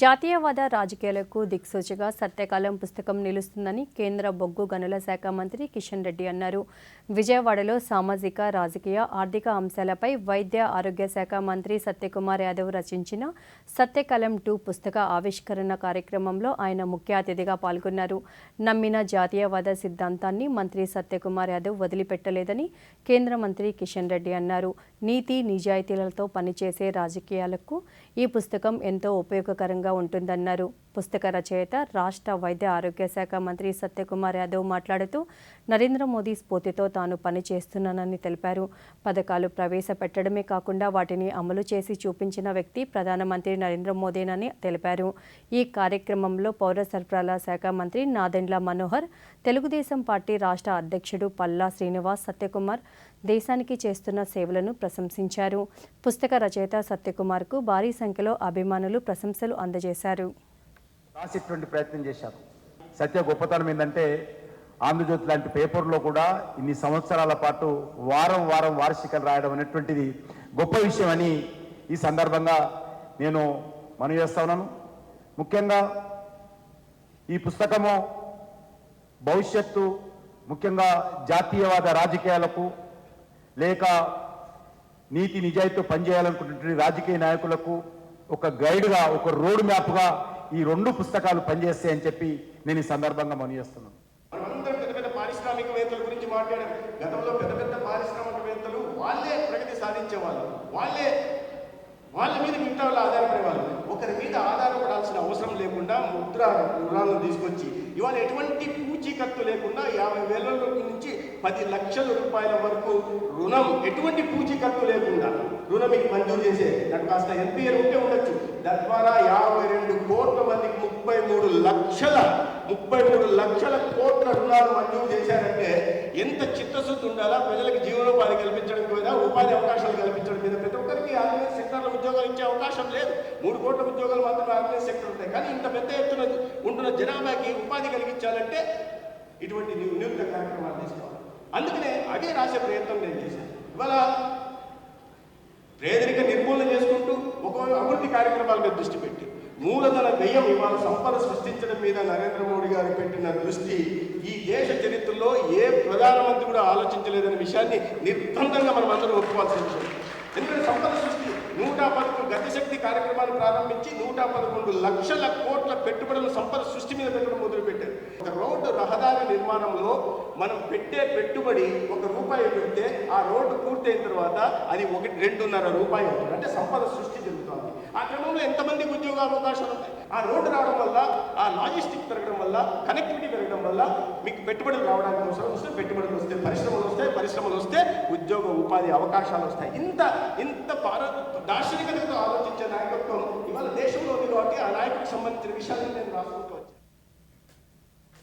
జాతీయవాద రాజకీయాలకు దిక్సూచిగా సత్యకాలం పుస్తకం నిలుస్తుందని కేంద్ర బొగ్గు గనుల శాఖ మంత్రి కిషన్ రెడ్డి అన్నారు. విజయవాడలో సామాజిక రాజకీయ ఆర్థిక అంశాలపై వైద్య ఆరోగ్య శాఖ మంత్రి సత్యకుమార్ యాదవ్ రచించిన సత్యకాలం టూ పుస్తక ఆవిష్కరణ కార్యక్రమంలో ఆయన ముఖ్య అతిథిగా పాల్గొన్నారు. నమ్మిన జాతీయవాద సిద్ధాంతాన్ని మంత్రి సత్యకుమార్ యాదవ్ వదిలిపెట్టలేదని కేంద్ర మంత్రి కిషన్ రెడ్డి అన్నారు. నీతి నిజాయితీలతో పనిచేసే రాజకీయాలకు ఈ పుస్తకం ఎంతో ఉపయోగకరంగా ఉంటుందన్నారు. పుస్తక రచయిత రాష్ట్ర వైద్య ఆరోగ్య శాఖ మంత్రి సత్యకుమార్ యాదవ్ మాట్లాడుతూ నరేంద్ర మోదీ స్ఫూర్తితో తాను పనిచేస్తున్నానని తెలిపారు. పథకాలు ప్రవేశపెట్టడమే కాకుండా వాటిని అమలు చేసి చూపించిన వ్యక్తి ప్రధానమంత్రి నరేంద్ర మోదీనని తెలిపారు. ఈ కార్యక్రమంలో పౌర సరఫరాల శాఖ మంత్రి నాదెండ్ల మనోహర్ తెలుగుదేశం పార్టీ రాష్ట్ర అధ్యక్షుడు పల్లా శ్రీనివాస్ సత్యకుమార్ దేశానికి చేస్తున్న సేవలను ప్రశంసించారు. పుస్తక రచయిత సత్యకుమార్కు భారీ సంఖ్యలో అభిమానులు ప్రశంసలు అందజేశారు. రాసేటువంటి ప్రయత్నం చేశారు సత్య గొప్పతనం ఏంటంటే ఆంధ్రజ్యోతి లాంటి పేపర్లో కూడా ఇన్ని సంవత్సరాల పాటు వారం వారం వార్షికలు రాయడం అనేటువంటిది గొప్ప విషయం అని ఈ సందర్భంగా నేను మనవి చేస్తా ఉన్నాను. ముఖ్యంగా ఈ పుస్తకము భవిష్యత్తు ముఖ్యంగా జాతీయవాద రాజకీయాలకు లేక నీతి నిజాయితీ పనిచేయాలనుకుంటున్న రాజకీయ నాయకులకు ఒక గైడ్గా ఒక రోడ్ మ్యాప్గా ఈ రెండు పుస్తకాలు పనిచేస్తాయని చెప్పి నేను ఈ సందర్భంగా మనం చేస్తున్నాను. మనమందరం పెద్ద పెద్ద పారిశ్రామికవేత్తల గురించి మాట్లాడారు గతంలో పెద్ద పెద్ద పారిశ్రామికవేత్తలు వాళ్ళే ప్రగతి సాధించేవాళ్ళు. వాళ్ళే వాళ్ళ మీద మిగతా వాళ్ళు ఆధారపడేవాళ్ళు. ఒకరి మీద ఆధారపడాల్సిన లేకుండా ముద్ర రుణాలను తీసుకొచ్చి ఇవాళ ఎటువంటి పూచీకత్తు లేకుండా యాభై వేల నుంచి పది లక్షల రూపాయల వరకు రుణం ఎటువంటి పూచీకత్తు లేకుండా రుణం మీకు మంజూరు చేసే దానికి కాస్త ఎన్పిఎల్ ఉంటే ఉండొచ్చు. తద్వారా యాభై రెండు కోట్ల మందికి ముప్పై మూడు లక్షల ముప్పై మూడు లక్షల కోట్ల రుణాలు మంజూరు చేశారంటే ఎంత చిత్తశుద్ధి ఉండాలా? ప్రజలకు జీవనోపాధి కల్పించడం కూడా ఉపాధి అవకాశాలు కల్పించడం మీద ప్రతి ఒక్కరికి ఆర్గనైజ్ సెక్టర్లో ఉద్యోగాలు ఇచ్చే అవకాశం లేదు. మూడు కోట్ల ఉద్యోగాలు మాత్రమే ఆర్గనైజ్ సెక్టర్ ఉంటాయి. కానీ ఇంత పెద్ద ఎత్తున ఉంటున్న జనాభాకి ఉపాధి కలిగించాలంటే ఇటువంటి ని- కార్యక్రమాలు తీసుకోవాలి. అందుకనే అదే రాసే ప్రయత్నం నేను చేశాను. ఇవాళ పేదరిక నిర్మూలన చేసుకుంటూ ఒక అభివృద్ధి కార్యక్రమాల మీద దృష్టి పెట్టి మూలధన వ్యయం ఇవాళ సంపద సృష్టించడం మీద నరేంద్ర మోడీ గారు పెట్టిన దృష్టి ఈ దేశ చరిత్రలో ఏ ప్రధానమంత్రి కూడా ఆలోచించలేదనే విషయాన్ని నిర్బంధంగా మనం అందరూ ఒప్పుకోవాల్సిన విషయం ఎందుకంటే సంపద సృష్టి గతిశక్తి కార్యక్రమాన్ని ప్రారంభించి నూట పదకొండు లక్షల కోట్ల పెట్టుబడుల సంపద సృష్టి మీద పెట్టడం మొదలుపెట్టారు. ఒక రోడ్డు రహదారి నిర్మాణంలో మనం పెట్టే పెట్టుబడి ఒక రూపాయి పెడితే ఆ రోడ్డు పూర్తయిన తర్వాత అది ఒకటి రెండున్నర రూపాయి అవుతుంది. అంటే సంపద సృష్టి జరుగుతుంది. ఆ క్రమంలో ఎంతమందికి ఉద్యోగ అవకాశాలు ఉంటాయి ఆ రోడ్డు రావడం వల్ల ఆ లాజిస్టిక్ పెరగడం వల్ల కనెక్టివిటీ పెరగడం వల్ల మీకు పెట్టుబడులు రావడానికి అవసరం వస్తే పెట్టుబడులు వస్తే పరిశ్రమలు పరిశ్రమలు వస్తే ఉద్యోగ ఉపాధి అవకాశాలు వస్తాయి. ఇంత ఇంత పార దార్శనికతతో ఆలోచించే నాయకత్వం ఇవాళ దేశంలో ఉంది కాబట్టి ఆ నాయకుడికి సంబంధించిన విషయాలను నేను రాసుకుంటూ వచ్చాను.